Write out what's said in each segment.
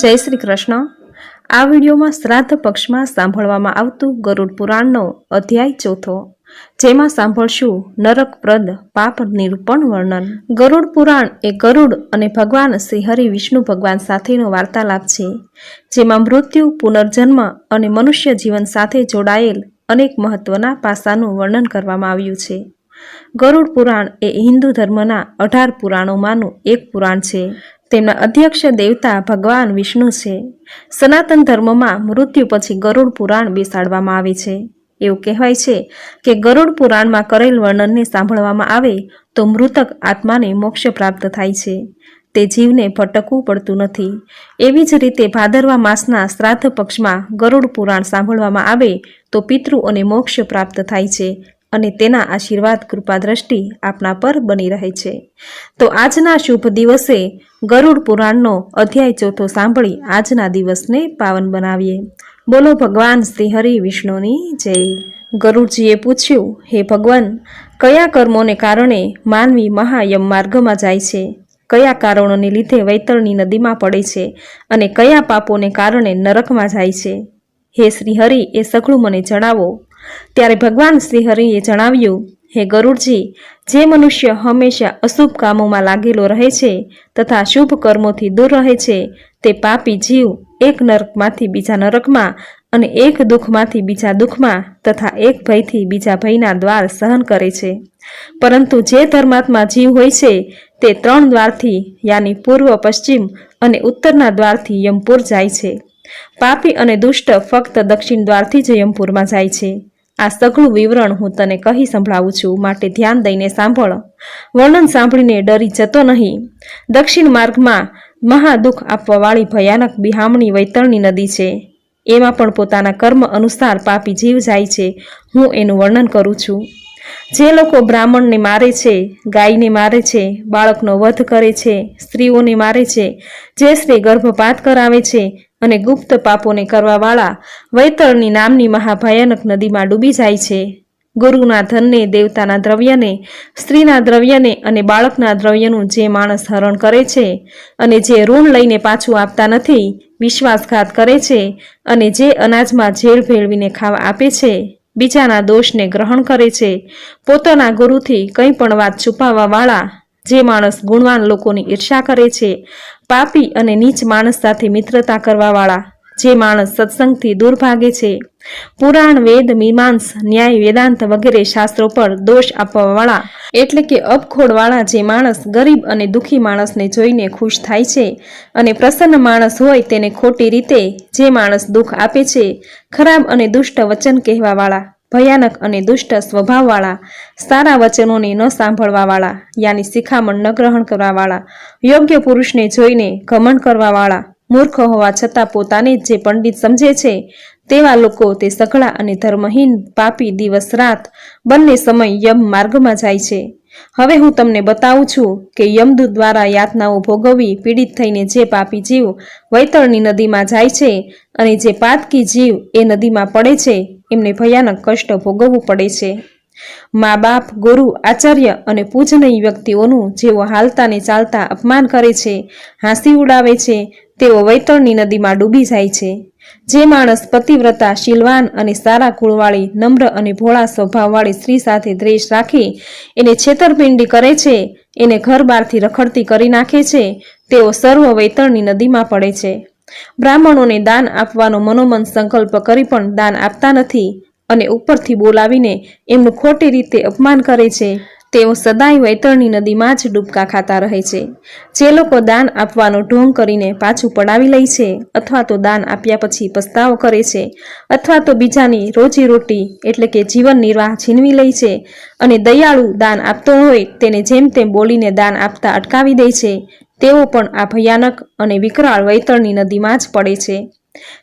જય શ્રી કૃષ્ણ. આ વિડીયોમાં શ્રાદ્ધ પક્ષમાં સાંભળવામાં આવતું ગરુડ પુરાણનો અધ્યાય ચોથો, જેમાં સાંભળશું નરકપ્રદ પાપ નિરૂપણ વર્ણન. ગરુડ પુરાણ એ ગરુડ અને ભગવાન શ્રી હરિ વિષ્ણુ ભગવાન સાથેનો વાર્તાલાપ છે, જેમાં મૃત્યુ, પુનર્જન્મ અને મનુષ્ય જીવન સાથે જોડાયેલ અનેક મહત્વના પાસાનું વર્ણન કરવામાં આવ્યું છે. ગરુડ પુરાણ એ હિન્દુ ધર્મના અઢાર પુરાણોમાંનું એક પુરાણ છે. તેમના અધ્યક્ષ દેવતા ભગવાન વિષ્ણુ છે. સનાતન ધર્મમાં મૃત્યુ પછી ગરુડ પુરાણ બેસાડવામાં આવે છે. એવું કહેવાય છે કે ગરુડ પુરાણમાં કરેલ વર્ણનને સાંભળવામાં આવે તો મૃતક આત્માને મોક્ષ પ્રાપ્ત થાય છે. તે જીવને ભટકવું પડતું નથી. એવી જ રીતે ભાદરવા માસના શ્રાદ્ધ પક્ષમાં ગરુડ પુરાણ સાંભળવામાં આવે તો પિતૃઓને મોક્ષ પ્રાપ્ત થાય છે. અને તેના આશીર્વાદ કૃપા દ્રષ્ટિ આપના પર બની રહે છે. તો આજના શુભ દિવસે ગરુડ પુરાણનો અધ્યાય ચોથો સાંભળી આજના દિવસને પાવન બનાવીએ. બોલો ભગવાન શ્રી હરિ વિષ્ણુની જય. ગરુડજીએ પૂછ્યું, હે ભગવાન, કયા કર્મોને કારણે માનવી મહાયમ માર્ગમાં જાય છે? કયા કારણોને લીધે વૈતરણી નદીમાં પડે છે? અને કયા પાપોને કારણે નરકમાં જાય છે? હે શ્રી હરિ એ સઘળું મને જણાવો. ત્યારે ભગવાન શ્રીહરિએ જણાવ્યું, હે ગરુડજી, જે મનુષ્ય હંમેશા અશુભ કામોમાં લાગેલો રહે છે તથા શુભ કર્મોથી દૂર રહે છે, તે પાપી જીવ એક નરકમાંથી બીજા નરકમાં અને એક દુઃખમાંથી બીજા દુઃખમાં તથા એક ભયથી બીજા ભયના દ્વાર સહન કરે છે. પરંતુ જે ધર્માત્મા જીવ હોય છે, તે ત્રણ દ્વારથી, યાની પૂર્વ, પશ્ચિમ અને ઉત્તરના દ્વારથી યમપુર જાય છે. પાપી અને દુષ્ટ ફક્ત દક્ષિણ દ્વારથી જ યમપુરમાં જાય છે. આ સઘળું વિવરણ હું તને કહી સંભળાવું છું, માટે ધ્યાન દઈને સાંભળ. વર્ણન સાંભળીને ડરી જતો નહીં. દક્ષિણ માર્ગમાં મહાદુઃખ આપવાવાળી ભયાનક બિહામણી વૈતરણી નદી છે. એમાં પણ પોતાના કર્મ અનુસાર પાપી જીવ જાય છે. હું એનું વર્ણન કરું છું. જે લોકો બ્રાહ્મણને મારે છે, ગાયને મારે છે, બાળકનો વધ કરે છે, સ્ત્રીઓને મારે છે, જે સ્ત્રી ગર્ભપાત કરાવે છે અને ગુપ્ત પાપોને કરવાવાળા વૈતરણી નામની મહાભયાનક નદીમાં ડૂબી જાય છે. ગુરુના ધનને, દેવતાના દ્રવ્યને, સ્ત્રીના દ્રવ્યને અને બાળકના દ્રવ્યનું જે માણસ હરણ કરે છે અને જે ઋણ લઈને પાછું આપતા નથી, વિશ્વાસઘાત કરે છે અને જે અનાજમાં ઝેર ભેળવીને ખાવા આપે છે. બીજાના દોષને ગ્રહણ કરે છે. પોતાના ગુરુથી કંઈ પણ વાત છુપાવવાવાળા જે માણસ ગુણવાન લોકોની ઈર્ષા કરે છે, પાપી અને નીચ માણસ સાથે મિત્રતા કરવાવાળા જે માણસ સત્સંગથી દૂર ભાગે છે. પુરાણ, વેદ, મીમાંસ, ન્યાય, વેદાંત વગેરે શાસ્ત્રો પર દોષ આપવાવાળા એટલે કે અપખોડવાળા જે માણસ ગરીબ અને દુઃખી માણસને જોઈને ખુશ થાય છે અને પ્રસન્ન માણસ હોય તેને ખોટી રીતે જે માણસ દુઃખ આપે છે, ખરાબ અને દુષ્ટ વચન કહેવાવાળા, ભયાનક અને દુષ્ટ સ્વભાવવાળા, સારા વચનોને ન સાંભળવાવાળા, યાની શિખામણ ન ગ્રહણ કરવાવાળા, યોગ્ય પુરુષને જોઈને ઘમંડ કરવાવાળા મૂર્ખ હોવા છતાં પોતાને જે પંડિત સમજે છે, તેવા લોકો તે સઘળા અને ધર્મહીન પાપી દિવસ રાત બંને સમય યમ માર્ગમાં જાય છે. હવે હું તમને બતાવું છું કે યમદૂત દ્વારા યાતનાઓ ભોગવવી પીડિત થઈને જે પાપી જીવ વૈતરણી નદીમાં જાય છે અને જે પાતકી જીવ એ નદીમાં પડે છે, એમને ભયાનક કષ્ટ ભોગવવું પડે છે. મા બાપ, ગુરુ, આચાર્ય અને પૂજનીય વ્યક્તિઓનું જેઓ હાલતા ને ચાલતા અપમાન કરે છે, હાંસી ઉડાવે છે, તેઓ વૈતરણી નદીમાં ડૂબી જાય છે. જે માણસ પતિવ્રતા, શીલવાન અને સારા કુળવાળી, નમ્ર અને ભોળા સ્વભાવવાળી સ્ત્રી સાથે દ્વેષ રાખી, એને છેતરપિંડી કરે છે, એને ઘર બહારથી રખડતી કરી નાખે છે, તેઓ સર્વ વૈતરણી નદીમાં પડે છે. બ્રાહ્મણોને દાન આપવાનો મનોમન સંકલ્પ કરી પણ દાન આપતા નથી. અને ઉપરથી બોલાવીને એમનું ખોટી રીતે અપમાન કરે છે. તેઓ સદાય વૈતરણી નદીમાં જ ડૂબકા ખાતા રહે છે. જે લોકો દાન આપવાનો ઢોંગ કરીને પાછું પડાવી લે છે અથવા તો દાન આપ્યા પછી પસ્તાવો કરે છે અથવા તો બીજાની રોજીરોટી એટલે કે જીવન નિર્વાહ છીનવી લે છે અને દયાળુ દાન આપતો હોય તેને જેમ તેમ બોલીને દાન આપતા અટકાવી દે છે. તેઓ પણ આ ભયાનક અને વિકરાળ વૈતરણી નદીમાં જ પડે છે.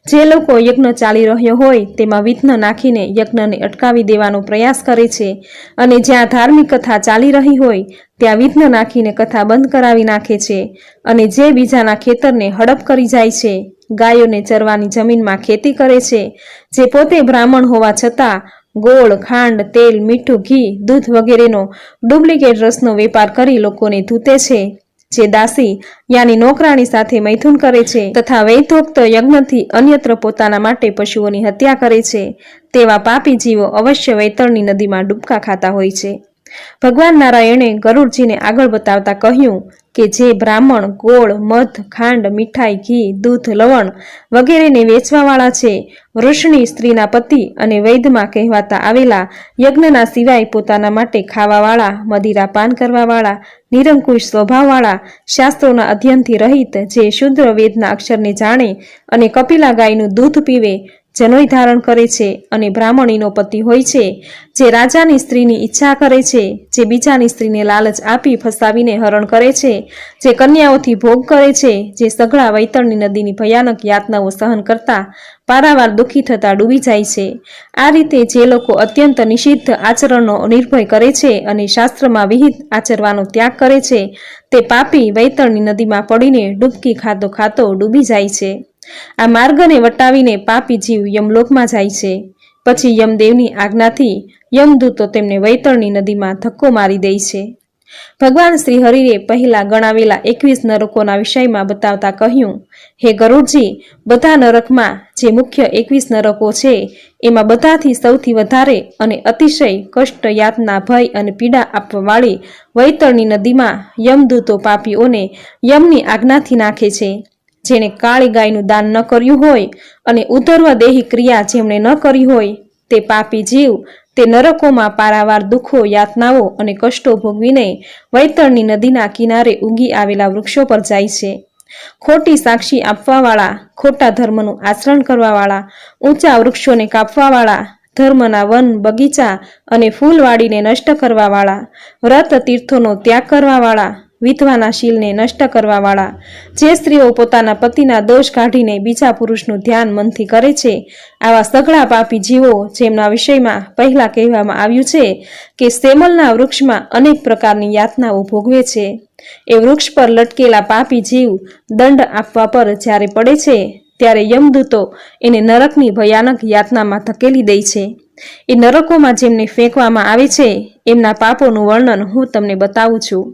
જે લોકો યજ્ઞ ચાલી રહ્યો હોય તેમાં વિઘ્ન નાખીને યજ્ઞને અટકાવી દેવાનો પ્રયાસ કરે છે અને જ્યાં ધાર્મિક કથા ચાલી રહી હોય, ત્યાં વિઘ્ન નાખીને કથા બંધ કરાવી નાખે છે અને જે બીજાના ખેતરને હડપ કરી જાય છે, ગાયોને ચરવાની જમીનમાં ખેતી કરે છે, જે પોતે બ્રાહ્મણ હોવા છતાં ગોળ, ખાંડ, તેલ, મીઠું, ઘી, દૂધ વગેરેનો ડુપ્લિકેટ રસનો વેપાર કરી લોકોને ધૂતે છે. જે દાસી, યાની નોકરાણી સાથે મૈથુન કરે છે તથા વૈધોક્ત યજ્ઞથી અન્યત્ર પોતાના માટે પશુઓની હત્યા કરે છે, તેવા પાપી જીવો અવશ્ય વૈતરણી નદીમાં ડૂબકા ખાતા હોય છે. ભગવાન નારાયણે ગરુડજીને આગળ બતાવતા કહ્યું કે જે બ્રાહ્મણ, ગોળ, મધ, ખાંડ, મીઠાઈ, ઘી, દૂધ, લવણ વગેરેને વેચવાવાળા છે. વૃષણી સ્ત્રીના પતિ અને વૈદમાં કહેવાતા આવેલા યજ્ઞના સિવાય પોતાના માટે ખાવાવાળા, મદિરા પાન કરવાવાળા, નિરંકુશ સ્વભાવવાળા શાસ્ત્રોના અધ્યયનથી રહિત જે શુદ્ર વેદના અક્ષરને જાણે અને કપિલા ગાયનું દૂધ પીવે જનોય ધારણ કરે છે અને બ્રાહ્મણીનો પતિ હોય છે, જે રાજાની સ્ત્રીની ઈચ્છા કરે છે, જે બીજાની સ્ત્રીને લાલચ આપી ફસાવીને હરણ કરે છે, જે કન્યાઓથી ભોગ કરે છે, જે સઘળા વૈતરણી નદીની ભયાનક યાતનાઓ સહન કરતા પારાવાર દુઃખી થતા ડૂબી જાય છે. આ રીતે જે લોકો અત્યંત નિષિદ્ધ આચરણનો નિર્ભય કરે છે અને શાસ્ત્રમાં વિહિત આચરવાનો ત્યાગ કરે છે, તે પાપી વૈતરણી નદીમાં પડીને ડૂબકી ખાતો ખાતો ડૂબી જાય છે. આ માર્ગને વટાવીને પાપી જીવ યમલોકમાં જાય છે. પછી યમદેવની આજ્ઞાથી યમદૂતો તેમને વૈતરણી નદીમાં ધક્કો મારી દે છે. ભગવાન શ્રી હરિએ પહેલા ગણાવેલા એકવીસ નરકોના વિષયમાં બતાવતા કહ્યું, હે ગરુડજી, બધા નરકમાં જે મુખ્ય એકવીસ નરકો છે, એમાં બધાથી સૌથી વધારે અને અતિશય કષ્ટ યાતના ભય અને પીડા આપવાવાળી વૈતરણી નદીમાં યમદૂતો પાપીઓને યમની આજ્ઞાથી નાખે છે. જેણે કાળી ગાયનું દાન ન કર્યું હોય અને ઉધર્વ દેહી ક્રિયા જેમણે ન કરી હોય, તે પાપી જીવ, તે નરકોમાં પારાવાર દુઃખો, યાતનાઓ અને કષ્ટો ભોગવીને વૈતરણી નદીના કિનારે ઊગી આવેલા વૃક્ષો પર જાય છે. ખોટી સાક્ષી આપવાવાળા, ખોટા ધર્મનું આચરણ કરવાવાળા, ઊંચા વૃક્ષોને કાપવાવાળા, ધર્મના વન, બગીચા અને ફૂલવાડીને નષ્ટ કરવાવાળા, વ્રત તીર્થોનો ત્યાગ કરવાવાળા વિધવાના શીલને નષ્ટ કરવાવાળા. જે સ્ત્રીઓ પોતાના પતિના દોષ કાઢીને બીજા પુરુષનું ધ્યાન મનથી કરે છે, આવા સઘળા પાપી જીવો જેમના વિષયમાં પહેલાં કહેવામાં આવ્યું છે કે સેમલના વૃક્ષમાં અનેક પ્રકારની યાતનાઓ ભોગવે છે. એ વૃક્ષ પર લટકેલા પાપી જીવ દંડ આપવા પર જ્યારે પડે છે, ત્યારે યમદૂતો એને નરકની ભયાનક યાતનામાં ધકેલી દે છે. એ નરકોમાં જેમને ફેંકવામાં આવે છે, એમના પાપોનું વર્ણન હું તમને બતાવું છું.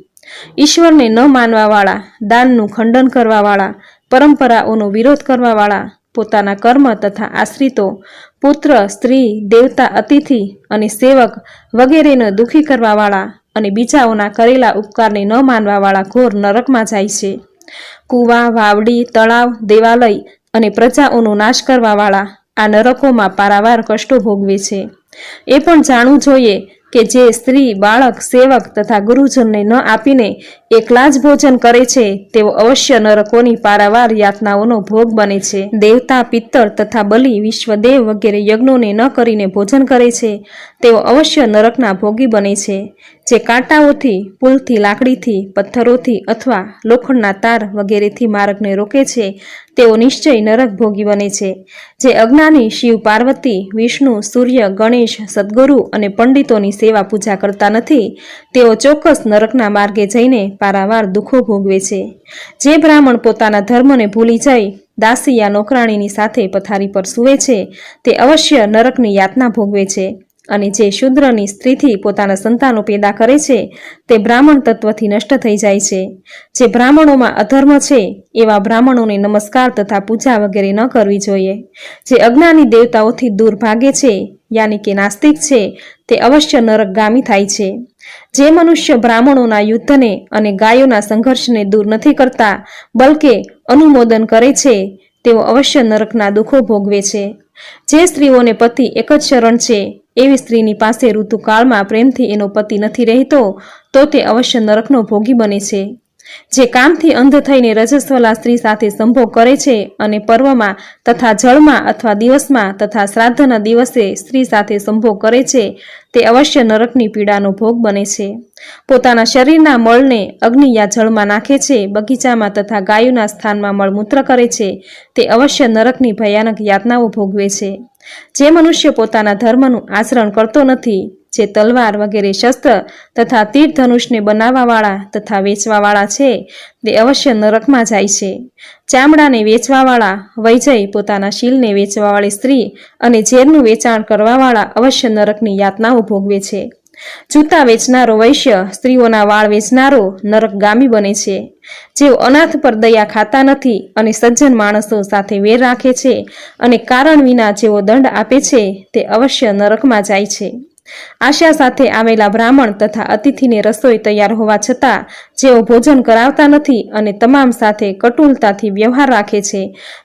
ઈશ્વરને ન માનવાવાળા, દાનનું ખંડન કરવાવાળા, પરંપરાઓનો વિરોધ કરવાવાળા, પોતાના કર્મ તથા આશ્રિતો, પુત્ર, સ્ત્રી, દેવતા, અતિથિ અને સેવક વગેરેને દુઃખી કરવાવાળા અને બીજાઓના કરેલા ઉપકારને ન માનવાવાળા ઘોર નરકમાં જાય છે. કૂવા, વાવડી, તળાવ, દેવાલય અને પ્રજાઓનો નાશ કરવાવાળા આ નરકોમાં પારાવાર કષ્ટો ભોગવે છે. એ પણ જાણવું જોઈએ કે જે સ્ત્રી બાળક સેવક તથા ગુરુજનને ન આપીને એકલા જ ભોજન કરે છે, તેઓ અવશ્ય નરકોની પારાવાર યાતનાઓનો ભોગ બને છે. દેવતા, પિત્તળ તથા બલિ વિશ્વદેવ વગેરે યજ્ઞોને ન કરીને ભોજન કરે છે, તેઓ અવશ્ય નરકના ભોગી બને છે. જે કાંટાઓથી, પુલથી, લાકડીથી, પથ્થરોથી અથવા લોખંડના તાર વગેરેથી માર્ગને રોકે છે, તેઓ નિશ્ચય નરક ભોગી બને છે. જે અજ્ઞાની શિવ, પાર્વતી, વિષ્ણુ, સૂર્ય, ગણેશ, સદગુરુ અને પંડિતોની સેવા પૂજા કરતા નથી, તેઓ ચોક્કસ નરકના માર્ગે જઈને પારાવાર દુઃખો ભોગવે છે. જે બ્રાહ્મણ પોતાના ધર્મને ભૂલી જઈ દાસી યા નોકરાણીની સાથે પથારી પર સૂવે છે, તે અવશ્ય નરકની યાતના ભોગવે છે. અને જે શૂદ્રની સ્ત્રીથી પોતાના સંતાનો પેદા કરે છે, તે બ્રાહ્મણ તત્વથી નષ્ટ થઈ જાય છે. જે બ્રાહ્મણોમાં અધર્મ છે, એવા બ્રાહ્મણોને નમસ્કાર તથા પૂજા વગેરે ન કરવી જોઈએ. જે અજ્ઞાની દેવતાઓથી દૂર ભાગે છે, યાની કે નાસ્તિક છે, તે અવશ્ય નરકગામી થાય છે. જે મનુષ્ય બ્રાહ્મણોના યુદ્ધને અને ગાયોના સંઘર્ષને દૂર નથી કરતા, બલકે અનુમોદન કરે છે, તેઓ અવશ્ય નરકના દુઃખો ભોગવે છે. જે સ્ત્રીઓને પતિ એક જ શરણ છે, એવી સ્ત્રીની પાસે ઋતુકાળમાં પ્રેમથી એનો પતિ નથી રહેતો, તો તે અવશ્ય નરકનો ભોગી બને છે. જે કામથી અંધ થઈને રજસ્વલા સ્ત્રી સાથે સંભોગ કરે છે અને પર્વમાં તથા જળમાં અથવા દિવસમાં તથા શ્રાદ્ધના દિવસે સ્ત્રી સાથે સંભોગ કરે છે, તે અવશ્ય નરકની પીડાનો ભોગ બને છે. પોતાના શરીરના મળને અગ્નિ યા જળમાં નાખે છે, બગીચામાં તથા ગાયોના સ્થાનમાં મળમૂત્ર કરે છે, તે અવશ્ય નરકની ભયાનક યાતનાઓ ભોગવે છે. જે મનુષ્ય પોતાના ધર્મનું આચરણ કરતો નથી, જે તલવાર વગેરે શસ્ત્ર તથા તીર બનાવવાવાળા તથા વેચવાવાળા છે, તે અવશ્ય નરકમાં જાય છે. ચામડાને વેચવાવાળા, વૈજય પોતાના શીલને વેચવાવાળી સ્ત્રી અને ઝેરનું વેચાણ કરવાવાળા અવશ્ય નરકની યાતનાઓ ભોગવે છે. જૂતા વેચનારો વૈશ્ય, સ્ત્રીઓના વાળ વેચનારો નરકગામી બને છે. જેઓ અનાથ પર દયા ખાતા નથી અને સજ્જન માણસો સાથે વેર રાખે છે અને કારણ વિના જેઓ દંડ આપે છે, તે અવશ્ય નરકમાં જાય છે. આશા સાથે આવેલા બ્રાહ્મણ તથા અતિથિને રસોઈ તૈયાર હોવા છતાં જેઓ ભોજન કરાવતા નથી અને તમામ સાથે કટુલતાથી વ્યવહાર રાખે છે.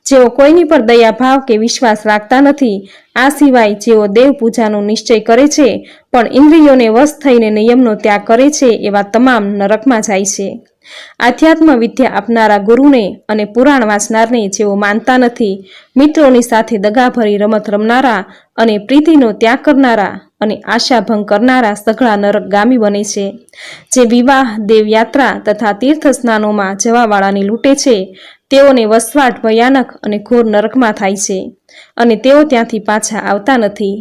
જેઓ કોઈની પર દયાભાવ કે વિશ્વાસ રાખતા નથી, આ સિવાય જેઓ દેવ પૂજાનો નિશ્ચય કરે છે, પણ ઇન્દ્રિયોને વશ થઈને નિયમનો ત્યાગ કરે છે એવા તમામ નરકમાં જાય છે. આધ્યાત્મ વિદ્યા આપનારા ગુરુને અને પુરાણ વાંચનારને જેઓ માનતા નથી, મિત્રોની સાથે દગાભરી રમત રમનારા અને પ્રીતિનો ત્યાગ કરનારા અને આશાભંગ કરનારા સઘળા નરકગામી બને છે. જે વિવાહ, દેવયાત્રા તથા તીર્થ સ્નાનોમાં જવાવાળાને લૂંટે છે તેઓને વસવાટ ભયાનક અને ઘોર નરકમાં થાય છે અને તેઓ ત્યાંથી પાછા આવતા નથી.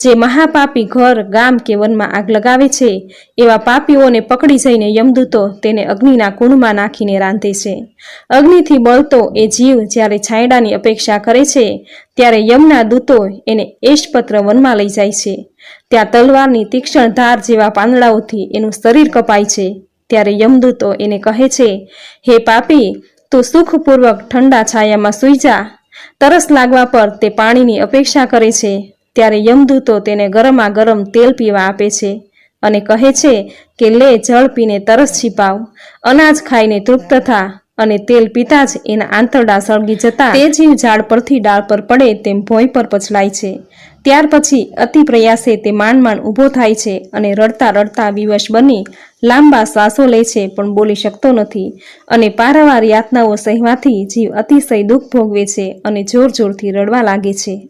જે મહાપાપી ઘર, ગામ કે વનમાં આગ લગાવે છે, એવા પાપીઓને પકડી જઈને યમદૂતો તેને અગ્નિના કુંડમાં નાખીને રાંધે છે. અગ્નિથી બળતો એ જીવ જ્યારે છાંયડાની અપેક્ષા કરે છે, ત્યારે યમના દૂતો એને એશપત્ર વનમાં લઈ જાય છે. ત્યાં તલવારની તીક્ષ્ણ ધાર જેવા પાંદડાઓથી એનું શરીર કપાય છે, ત્યારે યમદૂતો એને કહે છે, હે પાપી તું સુખપૂર્વક ઠંડા છાયામાં સૂઈ જા. તરસ લાગવા પર તે પાણીની અપેક્ષા કરે છે. ત્યારે યમદૂતો તેને ગરમા ગરમ તેલ પીવા આપે છે અને કહે છે કે, લે, જળ પીને તરસ છીપાવ. અનાજ ખાઈને તૃપ્ત થા. અને તેલ પીતા જ એના આંતરડા સળગી જતા તે જીવ ઝાડ પરથી ડાળ પર પડે તેમ ભોંય પર પછલાય છે. ત્યાર પછી અતિ પ્રયાસે તે માંડ માંડ ઊભો થાય છે અને રડતા રડતા વિવશ બની લાંબા શ્વાસો લે છે પણ બોલી શકતો નથી અને પારાવાર યાતનાઓ સહેવાથી જીવ અતિશય દુઃખ ભોગવે છે અને જોર જોરથી રડવા લાગે છે.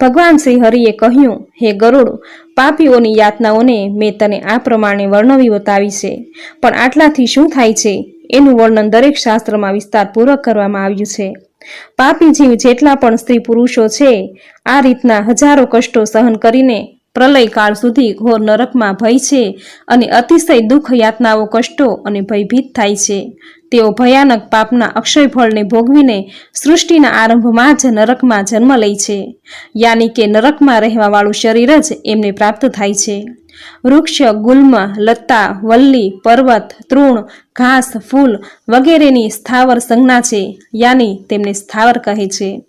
ભગવાન શ્રી હરિએ કહ્યું, હે ગરુડ, પાપીઓની યાતનાઓને મેં તને આ પ્રમાણે વર્ણવી બતાવી છે. પણ આટલાથી શું થાય છે? એનું વર્ણન દરેક શાસ્ત્રમાં વિસ્તારપૂર્વક કરવામાં આવ્યું છે. પાપી જીવ જેટલા પણ સ્ત્રી પુરુષો છે, આ રીતના હજારો કષ્ટો સહન કરીને પ્રલય કાળ સુધી ઘોર નરકમાં ભય છે અને અતિશય દુઃખ યાતનાઓ કષ્ટો અને ભયભીત થાય છે. તેઓ ભયાનક પાપના અક્ષય ફળને ભોગવીને સૃષ્ટિના આરંભમાં જ નરકમાં જન્મ લે છે. યાની કે નરકમાં રહેવાવાળું શરીર જ એમને પ્રાપ્ત થાય છે. વૃક્ષ, ગુલ્મ લતા વલ્લી, પર્વત, તૃણ, ઘાસ, ફૂલ વગેરેની સ્થાવર સંજ્ઞા છે. યાની તેમને સ્થાવર કહે છે.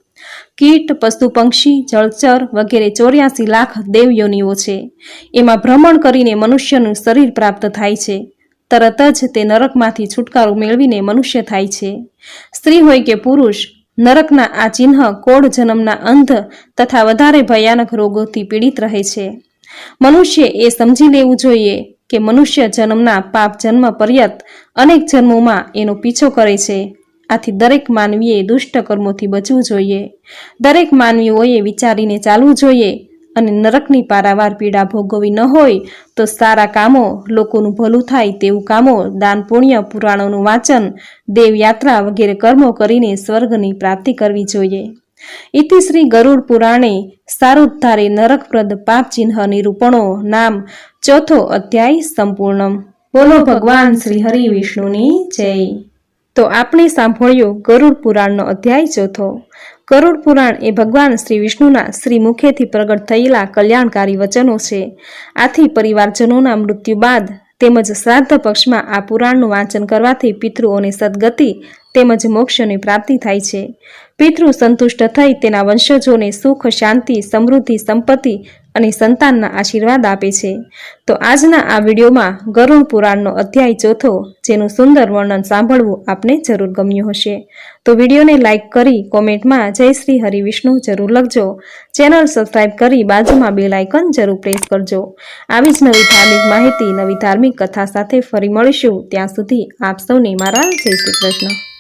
કીટ, પશુ પંક્ષી, જળચર વગેરે ચોર્યાસી લાખ દેવયોનીઓ છે. એમાં ભ્રમણ કરીને મનુષ્યનું શરીર પ્રાપ્ત થાય છે. તરત જ તે નરકમાંથી છુટકારો મેળવીને મનુષ્ય થાય છે. સ્ત્રી હોય કે પુરુષ, નરકના આ ચિહ્ન કોળ જન્મના અંધ તથા વધારે ભયાનક રોગોથી પીડિત રહે છે. મનુષ્ય એ સમજી લેવું જોઈએ કે મનુષ્ય જન્મના પાપ જન્મ પર્યત અનેક જન્મોમાં એનો પીછો કરે છે. આથી દરેક માનવીએ દુષ્ટ કર્મોથી બચવું જોઈએ. દરેક માનવીઓએ વિચારીને ચાલવું જોઈએ અને નરકની પારાવાર પીડા ભોગવવી ન હોય તો સારા કામો લોકોનું ભલું થાય તેવું કામો દાન, પુણ્ય, પુરાણોનું વાંચન, દેવયાત્રા વગેરે કર્મો કરીને સ્વર્ગની પ્રાપ્તિ કરવી જોઈએ. ઇતિ ગરુડ પુરાણે સારુદ્ધારે નરકપ્રદ પાપ ચિહ્ન નિરૂપણો નામ ચોથો અધ્યાય સંપૂર્ણમ. બોલો ભગવાન શ્રી હરિ વિષ્ણુની જય. તો આપણે સાંભળ્યો ગરુડ પુરાણનો અધ્યાય ચોથો. ગરુડ પુરાણ એ ભગવાન શ્રી વિષ્ણુના શ્રી મુખેથી પ્રગટ થયેલા કલ્યાણકારી વચનો છે. આથી પરિવારજનોના મૃત્યુ બાદ તેમજ શ્રાદ્ધ પક્ષમાં આ પુરાણનું વાંચન કરવાથી પિતૃઓને સદગતિ તેમજ મોક્ષની પ્રાપ્તિ થાય છે. પિતૃ સંતુષ્ટ થઈ તેના વંશજોને સુખ, શાંતિ, સમૃદ્ધિ, સંપત્તિ અને સંતાનના આશીર્વાદ આપે છે. તો આજના આ વિડીયોમાં ગરુડ પુરાણનો અધ્યાય ચોથો, જેનું સુંદર વર્ણન સાંભળવું આપને જરૂર ગમ્યું હશે. તો વિડીયોને લાઇક કરી કોમેન્ટમાં જય શ્રી હરિવિષ્ણુ જરૂર લખજો. ચેનલ સબસ્ક્રાઇબ કરી બાજુમાં બેલ આઇકન જરૂર પ્રેસ કરજો. આવી જ નવી ધાર્મિક માહિતી, નવી ધાર્મિક કથા સાથે ફરી મળીશું. ત્યાં સુધી આપ સૌને મારા જય શ્રી કૃષ્ણ.